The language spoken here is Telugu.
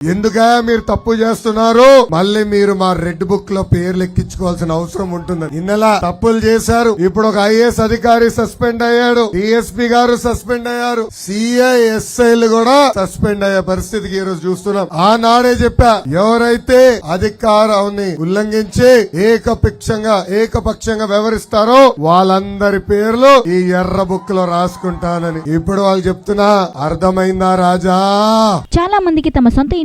ఎందుక మీరు తప్పు చేస్తున్నారు? మళ్ళీ మీరు మా రెడ్ బుక్లో పేర్లు ఎక్కించుకోవాల్సిన అవసరం ఉంటుంది. ఇన్నలా తప్పులు చేశారు. ఇప్పుడు ఒక ఐఏఎస్ అధికారి సస్పెండ్ అయ్యాడు. డిఎస్పీ గారు సస్పెండ్ అయ్యారు. సిఐఎస్ఐలు కూడా సస్పెండ్ అయ్యే పరిస్థితికి ఈ రోజు చూస్తున్నాం. ఆనాడే చెప్పా ఎవరైతే అధికారాన్ని ఉల్లంఘించి ఏకపక్షంగా ఏకపక్షంగా వ్యవహరిస్తారో వాళ్ళందరి పేర్లు ఈ ఎర్ర బుక్లో రాసుకుంటానని. ఇప్పుడు వాళ్ళు చెప్తున్నా అర్థమైందా రాజా? చాలా మందికి తమ సొంత